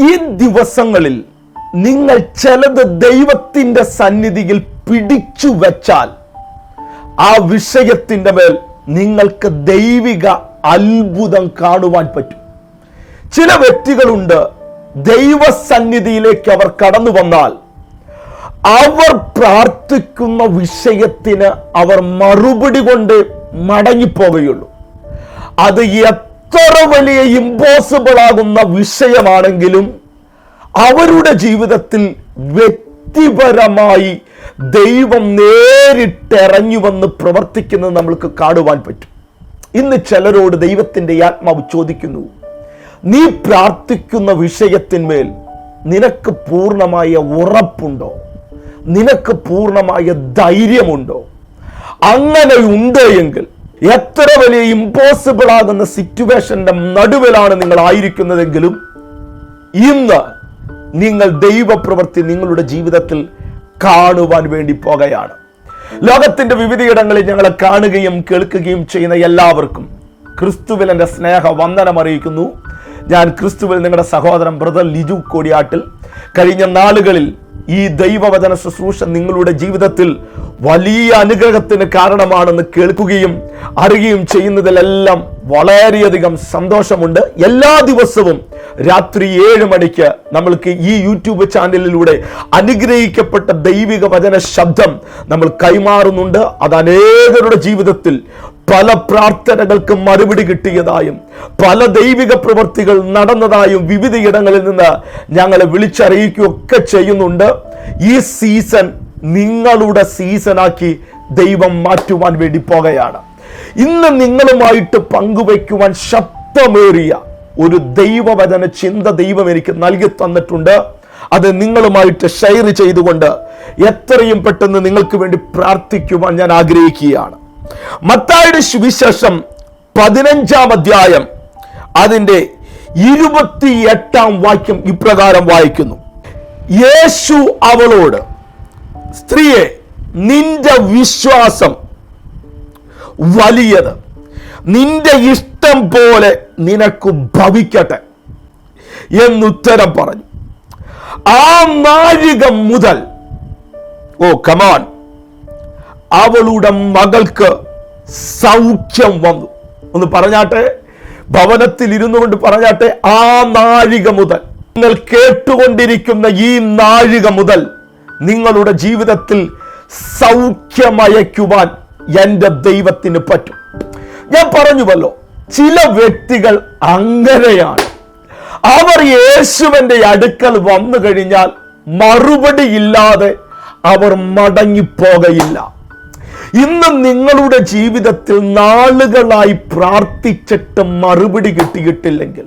ഈ ദിവസങ്ങളിൽ നിങ്ങൾ ചിലത് ദൈവത്തിന്റെ സന്നിധിയിൽ പിടിച്ചു വച്ചാൽ ആ വിഷയത്തിന്റെ മേൽ നിങ്ങൾക്ക് ദൈവിക അത്ഭുതം കാണുവാൻ പറ്റും. ചില വ്യക്തികളുണ്ട് ദൈവസന്നിധിയിലേക്ക് അവർ കടന്നു വന്നാൽ അവർ പ്രാർത്ഥിക്കുന്ന വിഷയത്തിന് അവർ മറുപടി കൊണ്ട് മടങ്ങിപ്പോവുകയുള്ളൂ. അത് എത്ര വലിയ ഇമ്പോസിബിൾ ആകുന്ന വിഷയമാണെങ്കിലും അവരുടെ ജീവിതത്തിൽ വ്യക്തിപരമായി ദൈവം നേരിട്ടിറങ്ങി വന്ന് പ്രവർത്തിക്കുന്നത് നമ്മൾക്ക് കാണുവാൻ പറ്റും. ഇന്ന് ചിലരോട് ദൈവത്തിന്റെ ആത്മാവ് ചോദിക്കുന്നു നീ പ്രാർത്ഥിക്കുന്ന വിഷയത്തിന്മേൽ നിനക്ക് പൂർണമായ ഉറപ്പുണ്ടോ? നിനക്ക് പൂർണമായ ധൈര്യമുണ്ടോ? അങ്ങനെ ഉണ്ട് എങ്കിൽ എത്ര വലിയ ഇമ്പോസിബിൾ ആകുന്ന സിറ്റുവേഷന്റെ നടുവിലാണ് നിങ്ങൾ ആയിരിക്കുന്നതെങ്കിലും ഇന്ന് നിങ്ങൾ ദൈവപ്രവൃത്തി നിങ്ങളുടെ ജീവിതത്തിൽ കാണുവാൻ വേണ്ടി പോകുകയാണ്. ലോകത്തിന്റെ വിവിധയിടങ്ങളിൽ ഞങ്ങളെ കാണുകയും കേൾക്കുകയും ചെയ്യുന്ന എല്ലാവർക്കും ക്രിസ്തുവിൽ എന്റെ സ്നേഹ വന്ദനം അറിയിക്കുന്നു. ഞാൻ ക്രിസ്തുവിൽ നിങ്ങളുടെ സഹോദരൻ ബ്രദർ ലിജു കോടിയാട്ടിൽ കഴിഞ്ഞ നാളുകളിൽ ഈ ദൈവവചന ശുശ്രൂഷ നിങ്ങളുടെ ജീവിതത്തിൽ വലിയ അനുഗ്രഹത്തിന് കാരണമാണെന്ന് കേൾക്കുകയും അറിയുകയും ചെയ്യുന്നതിലെല്ലാം വളരെയധികം സന്തോഷമുണ്ട്. എല്ലാ ദിവസവും രാത്രി ഏഴ് മണിക്ക് നമ്മൾക്ക് ഈ യൂട്യൂബ് ചാനലിലൂടെ അനുഗ്രഹിക്കപ്പെട്ട ദൈവിക വചന ശബ്ദം നമ്മൾ കൈമാറുന്നുണ്ട്. അത് അനേകരുടെ ജീവിതത്തിൽ പല പ്രാർത്ഥനകൾക്ക് മറുപടി കിട്ടിയതായും പല ദൈവിക പ്രവൃത്തികൾ നടന്നതായും വിവിധ ഇടങ്ങളിൽ നിന്ന് ഞങ്ങളെ വിളിച്ചറിയിക്കുകയൊക്കെ ചെയ്യുന്നുണ്ട്. ഈ സീസൺ നിങ്ങളുടെ സീസണാക്കി ദൈവം മാറ്റുവാൻ വേണ്ടി പോകുകയാണ് ഇന്ന് നിങ്ങളുമായിട്ട് പങ്കുവയ്ക്കുവാൻ ശബ്ദമേറിയ ഒരു ദൈവവചന ചിന്ത ദൈവം എനിക്ക് നൽകി തന്നിട്ടുണ്ട്. അത് നിങ്ങളുമായിട്ട് ഷെയർ ചെയ്തുകൊണ്ട് എത്രയും പെട്ടെന്ന് നിങ്ങൾക്ക് വേണ്ടി പ്രാർത്ഥിക്കുവാൻ ഞാൻ ആഗ്രഹിക്കുകയാണ്. മത്തായുടെ സുവിശേഷം പതിനഞ്ചാം അധ്യായം അതിന്റെ ഇരുപത്തി എട്ടാം വാക്യം ഇപ്രകാരം വായിക്കുന്നു. യേശു അവളോട് സ്ത്രീയെ നിന്റെ വിശ്വാസം വലിയത് നിന്റെ ഇഷ്ടം പോലെ നിനക്ക് ഭവിക്കട്ടെ എന്നുത്തരം പറഞ്ഞു. ആ നാഴിക മുതൽ ഓ കമാൻ അവളുടെ മകൾക്ക് സൗഖ്യം വന്നു. ഒന്ന് പറഞ്ഞാട്ടെ ഭവനത്തിൽ ഇരുന്നു കൊണ്ട് പറഞ്ഞാട്ടെ ആ നാഴിക മുതൽ. നിങ്ങൾ കേട്ടുകൊണ്ടിരിക്കുന്ന ഈ നാഴിക മുതൽ നിങ്ങളുടെ ജീവിതത്തിൽ സൗഖ്യമയക്കുവാൻ എന്റെ ദൈവത്തിന് പറ്റും. ഞാൻ പറഞ്ഞുവല്ലോ ചില വ്യക്തികൾ അങ്ങനെയാണ്. അവർ യേശുവിന്റെ അടുക്കൽ വന്നു കഴിഞ്ഞാൽ മറുപടി ഇല്ലാതെ അവർ മടങ്ങിപ്പോകയില്ല. ഇന്ന് നിങ്ങളുടെ ജീവിതത്തിൽ നാളുകളായി പ്രാർത്ഥിച്ചിട്ട് മറുപടി കിട്ടിയിട്ടില്ലെങ്കിൽ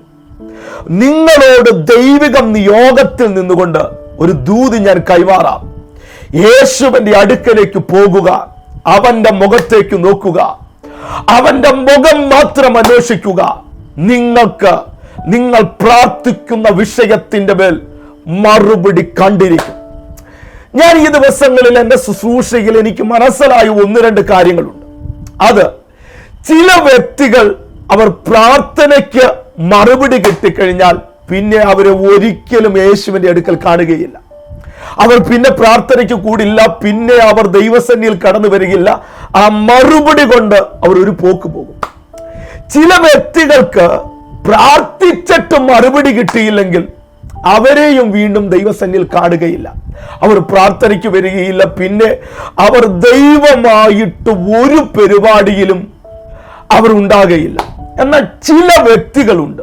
നിങ്ങളോട് ദൈവിക നിയോഗത്തിൽ നിന്നുകൊണ്ട് ഒരു ദൂത് ഞാൻ കൈമാറാം. യേശുവിന്റെ അടുക്കലേക്ക് പോകുക അവന്റെ മുഖത്തേക്ക് നോക്കുക അവന്റെ മുഖം മാത്രം അന്വേഷിക്കുക. നിങ്ങൾക്ക് നിങ്ങൾ പ്രാർത്ഥിക്കുന്ന വിഷയത്തിന്റെ മേൽ മറുപടി കണ്ടിരിക്കും. ഞാൻ ഈ ദിവസങ്ങളിൽ എന്റെ ശുശ്രൂഷയിൽ എനിക്ക് മനസ്സിലായ ഒന്ന് രണ്ട് കാര്യങ്ങളുണ്ട്. അത് ചില വ്യക്തികൾ അവർ പ്രാർത്ഥനയ്ക്ക് മറുപടി കിട്ടിക്കഴിഞ്ഞാൽ പിന്നെ അവരെ ഒരിക്കലും യേശുവിന്റെ അടുക്കൽ കാണുകയില്ല. അവർ പിന്നെ പ്രാർത്ഥനയ്ക്ക് കൂടില്ല പിന്നെ അവർ ദൈവസന്നിയിൽ കടന്നു വരികയില്ല. ആ മറുപടി കൊണ്ട് അവർ ഒരു പോക്ക് പോകും. ചില വ്യക്തികൾക്ക് പ്രാർത്ഥിച്ചിട്ട് മറുപടി കിട്ടിയില്ലെങ്കിൽ അവരെയും വീണ്ടും ദൈവസന്നിൽ കാണുകയില്ല. അവർ പ്രാർത്ഥനയ്ക്ക് വരികയില്ല പിന്നെ അവർ ദൈവമായിട്ട് ഒരു പരിപാടിയിലും അവർ ഉണ്ടാകുകയില്ല എന്നാൽ ചില വ്യക്തികളുണ്ട്.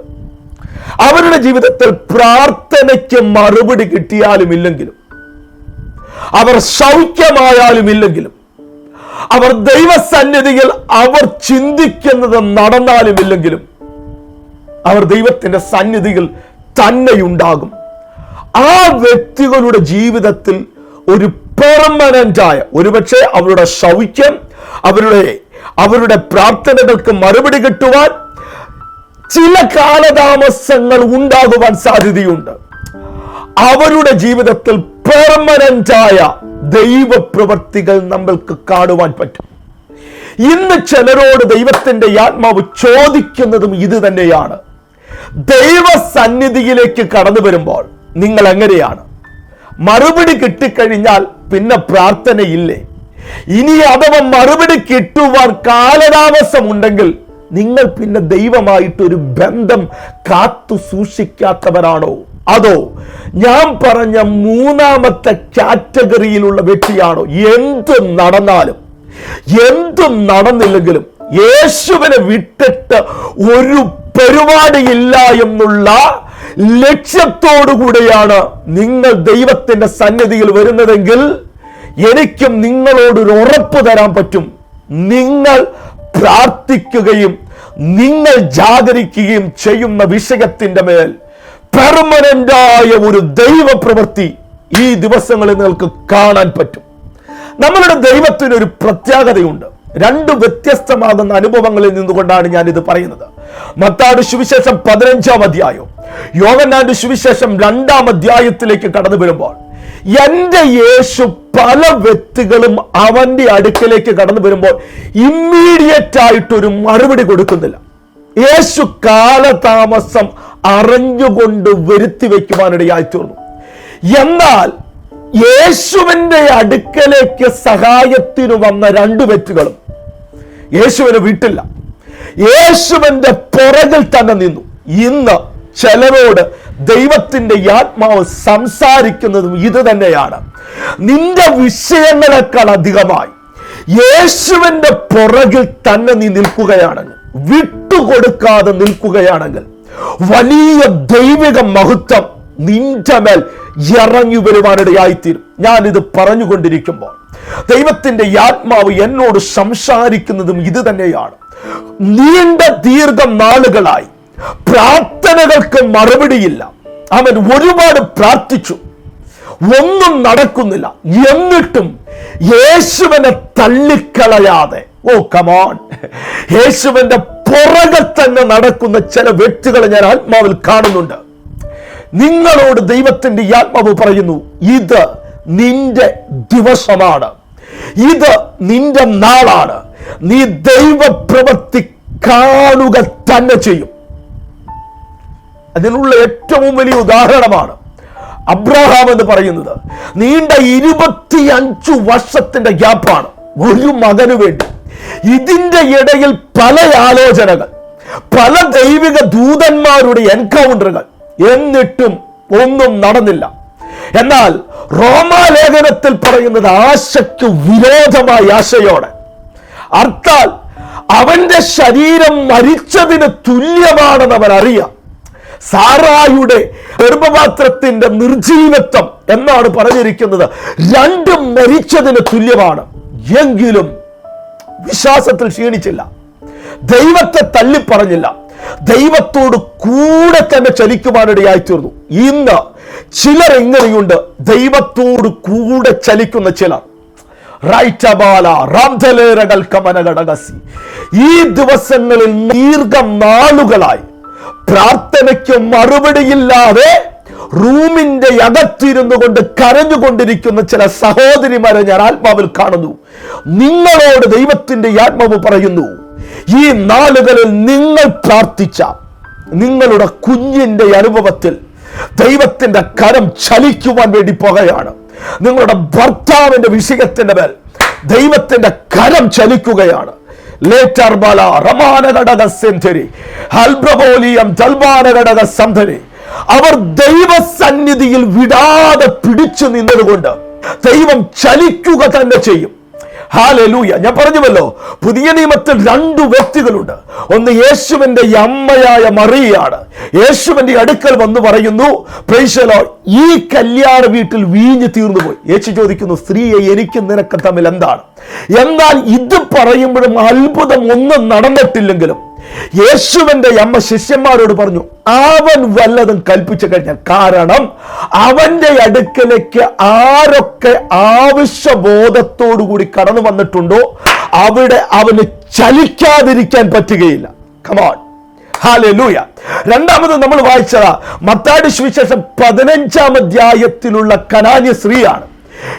അവരുടെ ജീവിതത്തിൽ പ്രാർത്ഥനയ്ക്ക് മറുപടി കിട്ടിയാലും ഇല്ലെങ്കിലും അവർ സൗഖ്യമായാലും ഇല്ലെങ്കിലും അവർ ദൈവസന്നിധിയിൽ അവർ ചിന്തിക്കുന്നത് നടന്നാലും ഇല്ലെങ്കിലും അവർ ദൈവത്തിന്റെ സന്നിധിയിൽ തന്നെയുണ്ടാകും. ആ വ്യക്തികളുടെ ജീവിതത്തിൽ ഒരു പെർമനന്റായ ഒരുപക്ഷെ അവരുടെ സൗഖ്യം അവരുടെ അവരുടെ പ്രാർത്ഥനകൾക്ക് മറുപടി കിട്ടുവാൻ ചില കാലതാമസങ്ങൾ ഉണ്ടാകുവാൻ സാധ്യതയുണ്ട്. അവരുടെ ജീവിതത്തിൽ പെർമനന്റ് ദൈവ ദൈവപ്രവർത്തികൾ നമ്മൾക്ക് കാണുവാൻ പറ്റും. ഇന്ന് ചിലരോട് ദൈവത്തിന്റെ ആത്മാവ് ചോദിക്കുന്നതും ഇത് തന്നെയാണ്. ദൈവസന്നിധിയിലേക്ക് കടന്നു വരുമ്പോൾ നിങ്ങൾ എങ്ങനെയാണ്? മറുപടി കിട്ടിക്കഴിഞ്ഞാൽ പിന്നെ പ്രാർത്ഥനയില്ലേ? ഇനി അഥവാ മറുപടി കിട്ടുവാൻ കാലതാമസം ഉണ്ടെങ്കിൽ നിങ്ങൾ പിന്നെ ദൈവമായിട്ടൊരു ബന്ധം കാത്തു സൂക്ഷിക്കാത്തവരാണോ? അതോ ഞാൻ പറഞ്ഞ മൂന്നാമത്തെ കാറ്റഗറിയിലുള്ള വ്യക്തിയാണോ? എന്ത് നടന്നാലും എന്തും നടന്നില്ലെങ്കിലും യേശുവിനെ വിട്ടിട്ട് ഒരു പരിപാടിയില്ല എന്നുള്ള ലക്ഷ്യത്തോടു കൂടിയാണ് നിങ്ങൾ ദൈവത്തിന്റെ സന്നിധിയിൽ വരുന്നതെങ്കിൽ എനിക്കും നിങ്ങളോടൊരു ഉറപ്പ് തരാൻ പറ്റും. നിങ്ങൾ പ്രാർത്ഥിക്കുകയും നിങ്ങൾ ജാഗരിക്കുകയും ചെയ്യുന്ന വിഷയത്തിന്റെ മേൽ പെർമനന്റായ ഒരു ദൈവ പ്രവൃത്തി ഈ ദിവസങ്ങളിൽ നിങ്ങൾക്ക് കാണാൻ പറ്റും. നമ്മളുടെ ദൈവത്തിന് ഒരു പ്രത്യേകതയുണ്ട് രണ്ട് വ്യത്യസ്തമാകുന്ന അനുഭവങ്ങളിൽ നിന്നുകൊണ്ടാണ് ഞാൻ ഇത് പറയുന്നത്. മത്താട് സുവിശേഷം പതിനഞ്ചാം അധ്യായം യോഗനാന്റെ സുവിശേഷം രണ്ടാം അധ്യായത്തിലേക്ക് കടന്നു വരുമ്പോൾ എന്റെ യേശു പല വ്യക്തികളും അവന്റെ അടുക്കലേക്ക് കടന്നു വരുമ്പോൾ ഇമ്മീഡിയറ്റ് ആയിട്ട് ഒരു മറുപടി കൊടുക്കുന്നില്ല. യേശു കാലതാമസം അറിഞ്ഞുകൊണ്ട് വരുത്തി വയ്ക്കുവാനിടയായി തീർന്നു. എന്നാൽ യേശുവിന്റെ അടുക്കലേക്ക് സഹായത്തിനു വന്ന രണ്ടു വ്യക്തികളും യേശുവിനെ വിട്ടില്ല. യേശുവിന്റെ പുറകിൽ തന്നെ നിന്നു. ഇന്ന് ചിലരോട് ദൈവത്തിന്റെ ആത്മാവ് സംസാരിക്കുന്നതും ഇത് തന്നെയാണ്. നിന്റെ വിഷയങ്ങളെക്കാൾ അധികമായി യേശുവിന്റെ പുറകിൽ തന്നെ നീ നിൽക്കുകയാണെങ്കിൽ വിട്ടുകൊടുക്കാതെ നിൽക്കുകയാണെങ്കിൽ വലിയ ദൈവിക മഹത്വം നിന്റെ മേൽ ഇറങ്ങി വരുവാനിടയായിത്തീരും ഞാൻ ഇത് പറഞ്ഞുകൊണ്ടിരിക്കുമ്പോൾ ദൈവത്തിന്റെ ആത്മാവ് എന്നോട് സംസാരിക്കുന്നതും ഇത് തന്നെയാണ്. നീണ്ട ദീർഘം നാളുകളായി പ്രാർത്ഥനകൾക്ക് മറുപടിയില്ല. അവൻ ഒരുപാട് പ്രാർത്ഥിച്ചു. ഒന്നും നടക്കുന്നില്ല. എന്നിട്ടും യേശുവിനെ തള്ളിക്കളയാതെ. ഓ കമോൺ യേശുവിന്റെ പുറകെ തന്നെ നടക്കുന്ന ചില വ്യക്തികളെ ഞാൻ ആത്മാവിൽ കാണുന്നുണ്ട്. നിങ്ങളോട് ദൈവത്തിന്റെ ഈ ആത്മാവ് പറയുന്നു ഇത് നിന്റെ ദിവസമാണ്. ഇത് നിന്റെ നാളാണ്. നീ ദൈവപ്രവൃത്തി കാണുക തന്നെ ചെയ്യും. അതിനുള്ള ഏറ്റവും വലിയ ഉദാഹരണമാണ് അബ്രഹാം എന്ന് പറയുന്നത്. നീണ്ട ഇരുപത്തിയഞ്ചു വർഷത്തിന്റെ ഗ്യാപ്പാണ് ഒരു മകനു വേണ്ടി. ഇതിന്റെ ഇടയിൽ പല ആലോചനകൾ പല ദൈവിക ദൂതന്മാരുടെ എൻകൗണ്ടറുകൾ. എന്നിട്ടും ഒന്നും നടന്നില്ല. എന്നാൽ റോമാലേഖനത്തിൽ പറയുന്നത് ആശയ്ക്ക് വിരോധമായ ആശയോടെ. അർത്ഥാൽ അവന്റെ ശരീരം മരിച്ചതിന് തുല്യമാണെന്ന് അവൻ അറിയാം. സാറായുടെ ഗർഭപാത്രത്തിന്റെ നിർജീവത്വം എന്നാണ് പറഞ്ഞിരിക്കുന്നത്. രണ്ടും മരിച്ചതിന് തുല്യമാണ്. എങ്കിലും വിശ്വാസത്തിൽ ക്ഷീണിച്ചില്ല. ദൈവത്തെ തള്ളിപ്പറഞ്ഞില്ല. ദൈവത്തോട് കൂടെ തന്നെ ചലിക്കുവാനിടയായി തീർന്നു ഇന്ന് ചിലർ എങ്ങനെയുണ്ട് ദൈവത്തോട് കൂടെ ചലിക്കുന്ന ചിലർ. ഈ ദിവസങ്ങളിൽ ദീർഘം നാളുകളായി പ്രാർത്ഥനയ്ക്ക് മറുപടിയില്ലാതെ റൂമിന്റെ അകത്തിരുന്നു കൊണ്ട് കരഞ്ഞുകൊണ്ടിരിക്കുന്ന ചില സഹോദരിമാരെ ഞാൻ ആത്മാവിൽ കാണുന്നു. നിങ്ങളോട് ദൈവത്തിന്റെ ആത്മാവ് പറയുന്നു ഈ നാളുകളിൽ നിങ്ങൾ പ്രാർത്ഥിച്ച നിങ്ങളുടെ കുഞ്ഞിന്റെ അനുഭവത്തിൽ ദൈവത്തിന്റെ കരം ചലിക്കുവാൻ വേണ്ടി പോകുകയാണ് നിങ്ങളുടെ ഭർത്താവിന്റെ വിഷയത്തിന്റെ മേൽ ദൈവത്തിന്റെ കരം ചലിക്കുകയാണ്. ലേറ്റർ ലേറ്റർബല റമാനഘടക സെന്ധരി ഹൽബ്രബോലിയം തൽബാനഘടക സന്ധരി അവർ ദൈവസന്നിധിയിൽ വിടാതെ പിടിച്ചു നിന്നതുകൊണ്ട് ദൈവം ചലിക്കുക തന്നെ ചെയ്യും. ഹാലലൂയ ഞാൻ പറഞ്ഞുവല്ലോ പുതിയ നിയമത്തിൽ രണ്ടു വ്യക്തികളുണ്ട്. ഒന്ന് യേശുവിന്റെ അമ്മയായ മറിയാണ് യേശുവിന്റെ അടുക്കൽ വന്ന് പറയുന്നു പ്രൈശലോ ഈ കല്യാണ വീട്ടിൽ വീഞ്ഞു തീർന്നു പോയി യേശു ചോദിക്കുന്നു സ്ത്രീയെ എനിക്ക് നിനക്ക് തമ്മിൽ എന്താണ്? എന്നാൽ ഇത് പറയുമ്പോഴും അത്ഭുതം ഒന്നും നടന്നിട്ടില്ലെങ്കിലും യേശുവിന്റെ അമ്മ ശിഷ്യന്മാരോട് പറഞ്ഞു അവൻ വല്ലതും കൽപ്പിച്ചു കഴിഞ്ഞാൽ കാരണം അവന്റെ അടുക്കലേക്ക് ആരൊക്കെ ആവശ്യബോധത്തോടു കൂടി കടന്നു വന്നിട്ടുണ്ടോ അവിടെ അവന് ചലിക്കാതിരിക്കാൻ പറ്റുകയില്ല. കമാൺ ഹാലൂയ രണ്ടാമത് നമ്മൾ വായിച്ചതാ മത്താടി സുവിശേഷം പതിനഞ്ചാം അധ്യായത്തിലുള്ള കനാന്യ സ്ത്രീയാണ്.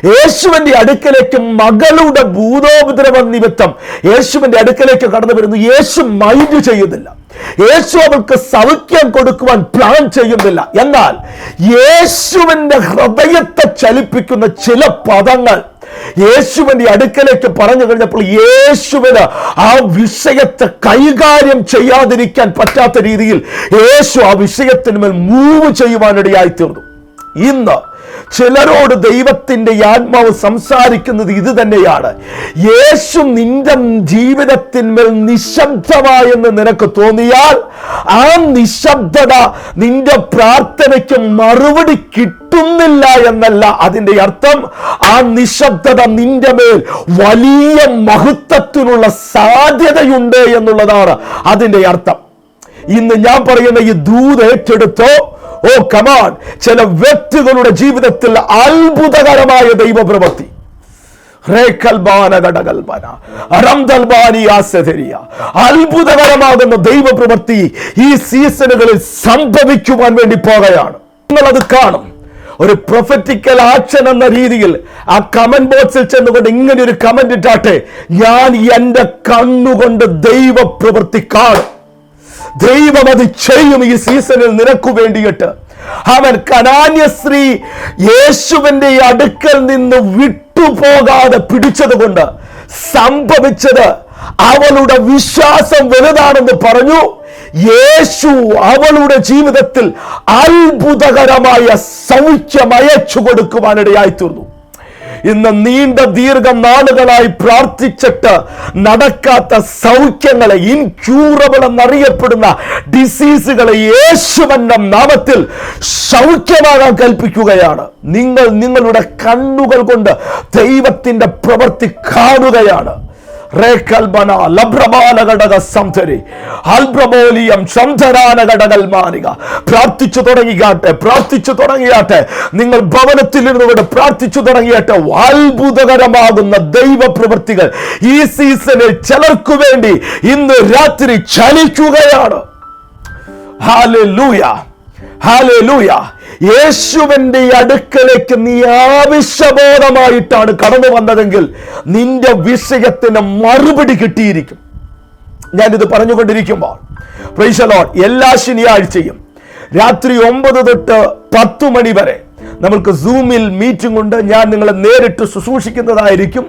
യേശുവിന്റെ അടുക്കലേക്ക് മകളുടെ ഭൂതോപദ്രവ നിമിത്തം യേശുവിന്റെ അടുക്കലേക്ക് കടന്നു വരുന്നു. യേശു മൈൻഡ് ചെയ്യുന്നില്ല. യേശു അവൾക്ക് സൗഖ്യം കൊടുക്കുവാൻ പ്ലാൻ ചെയ്യുന്നില്ല. എന്നാൽ യേശുവിന്റെ ഹൃദയത്തെ ചലിപ്പിക്കുന്ന ചില പദങ്ങൾ യേശുവിന്റെ അടുക്കലേക്ക് പറഞ്ഞു കഴിഞ്ഞപ്പോൾ യേശുവിന് ആ വിഷയത്തെ കൈകാര്യം ചെയ്യാതിരിക്കാൻ പറ്റാത്ത രീതിയിൽ യേശു ആ വിഷയത്തിന് മേൽ മൂവ് ചെയ്യുവാനിടയായി തീർന്നു ഇന്ന് ചിലരോട് ദൈവത്തിന്റെ ആത്മാവ് സംസാരിക്കുന്നത് ഇത് തന്നെയാണ്. യേശു നിന്റെ ജീവിതത്തിന്മേൽ നിശബ്ദമായെന്ന് നിനക്ക് തോന്നിയാൽ ആ നിശബ്ദത നിന്റെ പ്രാർത്ഥനയ്ക്ക് മറുപടി കിട്ടുന്നില്ല എന്നല്ല അതിന്റെ അർത്ഥം. ആ നിശബ്ദത നിന്റെ മേൽ വലിയ മഹത്വത്തിനുള്ള സാധ്യതയുണ്ട് എന്നുള്ളതാണ് അതിന്റെ അർത്ഥം. ഇന്ന് ഞാൻ പറയുന്ന ഈ ദൂത് ഏറ്റെടുത്തോ? ഓ കമാൻ ചില വ്യക്തികളുടെ ജീവിതത്തിൽ അത്ഭുതകരമായ ദൈവപ്രവൃത്തി. അത്ഭുതകരമാകുന്ന ദൈവപ്രവൃത്തി ഈ സീസണുകളിൽ സംഭവിക്കുവാൻ വേണ്ടി പോകുകയാണ് നിങ്ങൾ അത് കാണും. ഒരു പ്രൊഫറ്റിക്കൽ ആക്ഷൻ എന്ന രീതിയിൽ ആ കമന്റ് ബോക്സിൽ ചെന്നുകൊണ്ട് ഇങ്ങനെ ഒരു കമന്റ് ഇട്ടാട്ടെ ഞാൻ എന്റെ കണ്ണുകൊണ്ട് ദൈവപ്രവൃത്തി കാണും. ദൈവം അത് ചെയ്യും ഈ സീസണിൽ നിനക്ക് വേണ്ടിയിട്ട്. അവൻ കനാന്യ സ്ത്രീ യേശുവിന്റെ അടുക്കൽ നിന്ന് വിട്ടുപോകാതെ പിടിച്ചതുകൊണ്ട് സംഭവിച്ചത് അവളുടെ വിശ്വാസം വലുതാണെന്ന് പറഞ്ഞു. യേശു അവളുടെ ജീവിതത്തിൽ അത്ഭുതകരമായ സൗഖ്യം അയച്ചു കൊടുക്കുവാനിടയായി തീർന്നു ഇന്ന് നീണ്ട ദീർഘ നാളുകളായി പ്രാർത്ഥിച്ചിട്ട് നടക്കാത്ത സൗഖ്യങ്ങളെ ഇൻക്യൂറബിൾ എന്നറിയപ്പെടുന്ന ഡിസീസുകളെ യേശുവന്റെ നാമത്തിൽ സൗഖ്യമാകാൻ കൽപ്പിക്കുകയാണ്. നിങ്ങൾ നിങ്ങളുടെ കണ്ണുകൾ കൊണ്ട് ദൈവത്തിന്റെ പ്രവൃത്തി കാണുകയാണ്. പ്രാർത്ഥിച്ചു തുടങ്ങിയാട്ടെ പ്രാർത്ഥിച്ചു തുടങ്ങിയാട്ടെ. നിങ്ങൾ ഭവനത്തിൽ ഇരുന്നുകൊണ്ട് പ്രാർത്ഥിച്ചു തുടങ്ങിയാട്ടെ. അത്ഭുതകരമാകുന്ന ദൈവ പ്രവൃത്തികൾ ഈ സീസണിൽ ചിലർക്കു വേണ്ടി ഇന്ന് രാത്രി ചലിക്കുകയാണ് ഹാലൂയ ഹാലൂയ യേശുവിന്റെ അടുക്കലേക്ക് നീ ആവശ്യബോധമായിട്ടാണ് കടന്നു വന്നതെങ്കിൽ നിന്റെ വിഷയത്തിന് മറുപടി കിട്ടിയിരിക്കും. ഞാനിത് പറഞ്ഞുകൊണ്ടിരിക്കുമ്പോൾ പ്രൈശലോൺ എല്ലാ ശനിയാഴ്ചയും രാത്രി ഒമ്പത് തൊട്ട് പത്തു മണി വരെ നമ്മൾക്ക് സൂമിൽ മീറ്റിംഗ് ഉണ്ട്. ഞാൻ നിങ്ങളെ നേരിട്ട് ശുശ്രൂഷിക്കുന്നതായിരിക്കും.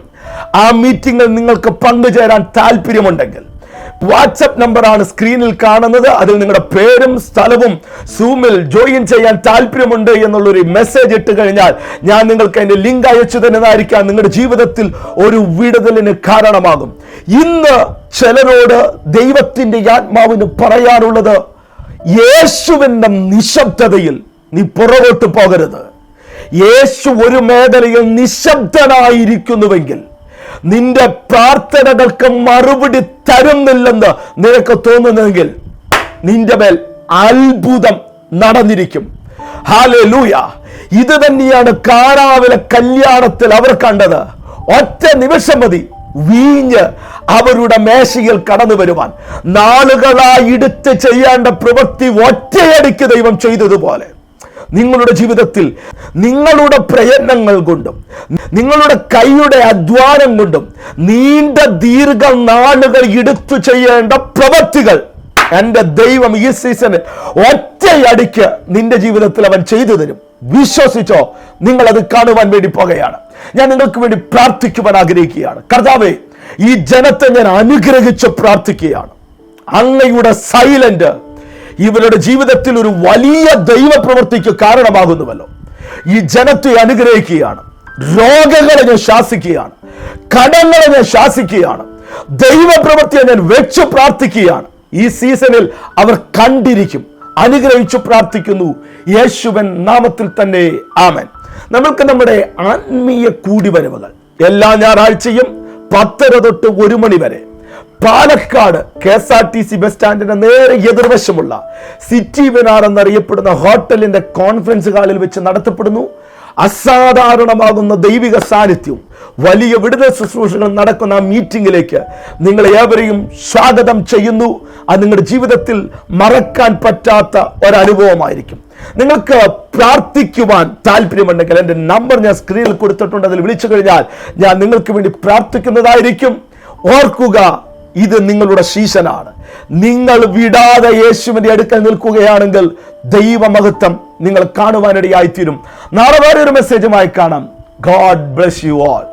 ആ മീറ്റിംഗിൽ നിങ്ങൾക്ക് പങ്കുചേരാൻ താല്പര്യമുണ്ടെങ്കിൽ വാട്സപ്പ് നമ്പറാണ് സ്ക്രീനിൽ കാണുന്നത്. അതിൽ നിങ്ങളുടെ പേരും സ്ഥലവും സൂമിൽ ജോയിൻ ചെയ്യാൻ താല്പര്യമുണ്ട് എന്നുള്ളൊരു മെസ്സേജ് ഇട്ട് കഴിഞ്ഞാൽ ഞാൻ നിങ്ങൾക്ക് അതിന്റെ ലിങ്ക് അയച്ചു തരുന്നതായിരിക്കാം. നിങ്ങളുടെ ജീവിതത്തിൽ ഒരു വിടുതലിന് കാരണമാകും. ഇന്ന് ചിലരോട് ദൈവത്തിന്റെ ആത്മാവിന് പറയാനുള്ളത് യേശുവിന്റെ നിശബ്ദതയിൽ നീ പുറകോട്ട് പോകരുത്. യേശു ഒരു മേഖലയിൽ നിശബ്ദനായിരിക്കുന്നുവെങ്കിൽ നിന്റെ പ്രാർത്ഥനകൾക്ക് മറുപടി തരുന്നില്ലെന്ന് നിനക്ക് തോന്നുന്നെങ്കിൽ നിന്റെ മേൽ അത്ഭുതം നടന്നിരിക്കും. ഹാലേ ലൂയ ഇത് തന്നെയാണ് കാരാവിലെ കല്യാണത്തിൽ അവർ കണ്ടത്. ഒറ്റ നിമിഷം മതി. വീഞ്ഞ് അവരുടെ മേശയിൽ കടന്നു വരുവാൻ. നാളുകളായി എടുത്ത് ചെയ്യേണ്ട പ്രവൃത്തി ഒറ്റയടിക്ക് ദൈവം ചെയ്തതുപോലെ. നിങ്ങളുടെ ജീവിതത്തിൽ നിങ്ങളുടെ പ്രയത്നങ്ങൾ കൊണ്ടും നിങ്ങളുടെ കൈയുടെ അധ്വാനം കൊണ്ടും നീണ്ട ദീർഘ നാളുകൾ എടുത്തു ചെയ്യേണ്ട പ്രവൃത്തികൾ എന്റെ ദൈവം ഈ സീസണിൽ ഒറ്റയടിക്ക് നിന്റെ ജീവിതത്തിൽ അവൻ ചെയ്തു തരും. വിശ്വസിച്ചോ? നിങ്ങൾ അത് കാണുവാൻ വേണ്ടി പോകുകയാണ്. ഞാൻ നിങ്ങൾക്ക് വേണ്ടി പ്രാർത്ഥിക്കുവാൻ ആഗ്രഹിക്കുകയാണ്. കർത്താവേ ഈ ജനത്തെ ഞാൻ അനുഗ്രഹിച്ച് പ്രാർത്ഥിക്കുകയാണ്. അങ്ങയുടെ സൈലന്റ് ഇവരുടെ ജീവിതത്തിൽ ഒരു വലിയ ദൈവപ്രവൃത്തിക്ക് കാരണമാകുന്നുവല്ലോ. ഈ ജനത്തെ അനുഗ്രഹിക്കുകയാണ്. രോഗങ്ങളെ ഞാൻ ശാസിക്കുകയാണ്. കടങ്ങളെ ഞാൻ ശാസിക്കുകയാണ്. ദൈവപ്രവൃത്തിയെ ഞാൻ വെച്ച് പ്രാർത്ഥിക്കുകയാണ്. ഈ സീസണിൽ അവർ കണ്ടിരിക്കും. അനുഗ്രഹിച്ചു പ്രാർത്ഥിക്കുന്നു. യേശുവൻ നാമത്തിൽ തന്നെ. ആമൻ. നമ്മൾക്ക് നമ്മുടെ ആത്മീയ കൂടിവരവുകൾ എല്ലാ ഞായറാഴ്ചയും പത്തര തൊട്ട് ഒരു മണി വരെ Palakkad K S R T C bus സ്റ്റാൻഡിന്റെ നേരെ എതിർവശമുള്ള സിറ്റി വെനാർ എന്നറിയപ്പെടുന്ന ഹോട്ടലിന്റെ കോൺഫറൻസ് ഹാളിൽ വെച്ച് നടത്തപ്പെടുന്നു. അസാധാരണമാകുന്ന ദൈവിക സാന്നിധ്യവും വലിയ വിടുതൽ ശുശ്രൂഷകൾ നടക്കുന്ന ആ മീറ്റിംഗിലേക്ക് നിങ്ങൾ ഏവരെയും സ്വാഗതം ചെയ്യുന്നു. അത് നിങ്ങളുടെ ജീവിതത്തിൽ മറക്കാൻ പറ്റാത്ത ഒരനുഭവമായിരിക്കും. നിങ്ങൾക്ക് പ്രാർത്ഥിക്കുവാൻ താല്പര്യമുണ്ടെങ്കിൽ എന്റെ നമ്പർ ഞാൻ സ്ക്രീനിൽ കൊടുത്തിട്ടുണ്ട്. അതിൽ വിളിച്ചു കഴിഞ്ഞാൽ ഞാൻ നിങ്ങൾക്ക് വേണ്ടി പ്രാർത്ഥിക്കുന്നതായിരിക്കും. ഓർക്കുക ഇത് നിങ്ങളുടെ ശീശനാണ് നിങ്ങൾ വിടാതെ യേശുവിന്റെ അടുക്കൽ നിൽക്കുകയാണെങ്കിൽ ദൈവമഹത്വം നിങ്ങൾ കാണുവാനിടയായിത്തീരും. നാളെ വേറെ ഒരു മെസ്സേജുമായി കാണാം. God bless you all